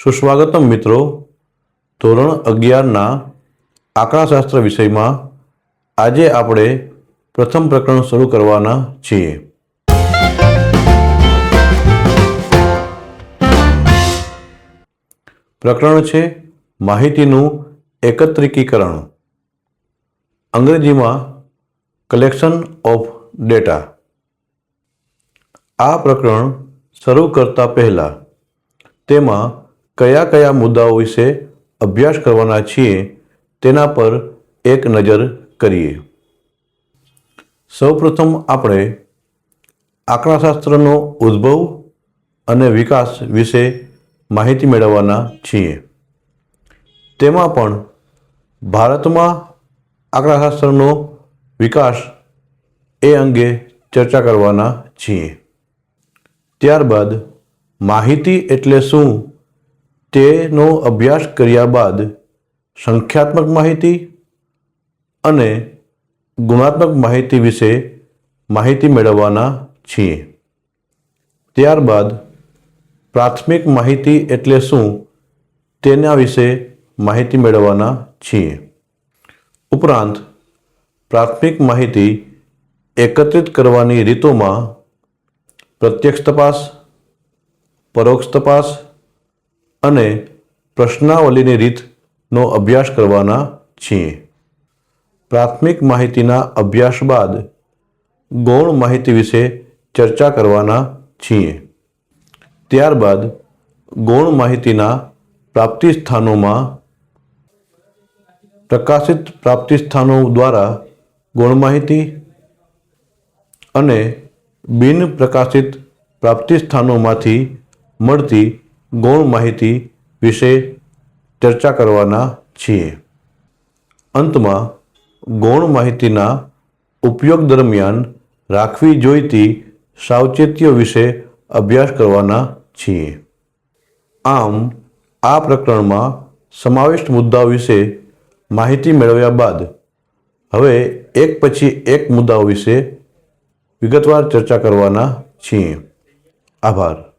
સુસ્વાગતમ મિત્રો, ધોરણ અગિયારના આંકડાશાસ્ત્ર વિષયમાં આજે આપણે પ્રથમ પ્રકરણ શરૂ કરવાના છીએ. પ્રકરણ છે માહિતીનું એકત્રિકીકરણ. અંગ્રેજીમાં કલેક્શન ઓફ ડેટા આ પ્રકરણ શરૂ કરતા પહેલાં તેમાં કયા કયા મુદ્દાઓ વિશે અભ્યાસ કરવાના છીએ તેના પર એક નજર કરીએ. સૌપ્રથમ આપણે આંકડાશાસ્ત્રનો ઉદ્ભવ અને વિકાસ વિશે માહિતી મેળવવાના છીએ. તેમાં પણ ભારતમાં આંકડાશાસ્ત્રનો વિકાસ એ અંગે ચર્ચા કરવાના છીએ. ત્યારબાદ માહિતી એટલે શું તેનો અભ્યાસ કર્યા બાદ સંખ્યાત્મક માહિતી અને ગુણાત્મક માહિતી વિશે માહિતી મેળવવાના છીએ. ત્યારબાદ પ્રાથમિક માહિતી એટલે શું તેના વિશે માહિતી મેળવવાના છીએ. ઉપરાંત પ્રાથમિક માહિતી એકત્રિત કરવાની રીતોમાં પ્રત્યક્ષ તપાસ, પરોક્ષ તપાસ અને પ્રશ્નાવલીની રીતનો અભ્યાસ કરવાના છીએ. પ્રાથમિક માહિતીના અભ્યાસ બાદ ગૌણ માહિતી વિશે ચર્ચા કરવાના છીએ. ત્યારબાદ ગૌણ માહિતીના પ્રાપ્તિ સ્થાનોમાં પ્રકાશિત પ્રાપ્તિ સ્થાનો દ્વારા ગૌણ માહિતી અને બિન પ્રકાશિત પ્રાપ્તિ સ્થાનોમાંથી મળતી ગૌણ માહિતી વિશે ચર્ચા કરવાના છીએ. અંતમાં ગૌણ માહિતીના ઉપયોગ દરમિયાન રાખવી જોઈતી સાવચેતીઓ વિશે અભ્યાસ કરવાના છીએ. આમ, આ પ્રકરણમાં સમાવિષ્ટ મુદ્દાઓ વિશે માહિતી મેળવ્યા બાદ, હવે એક પછી એક મુદ્દાઓ વિશે વિગતવાર ચર્ચા કરવાના છીએ. આભાર.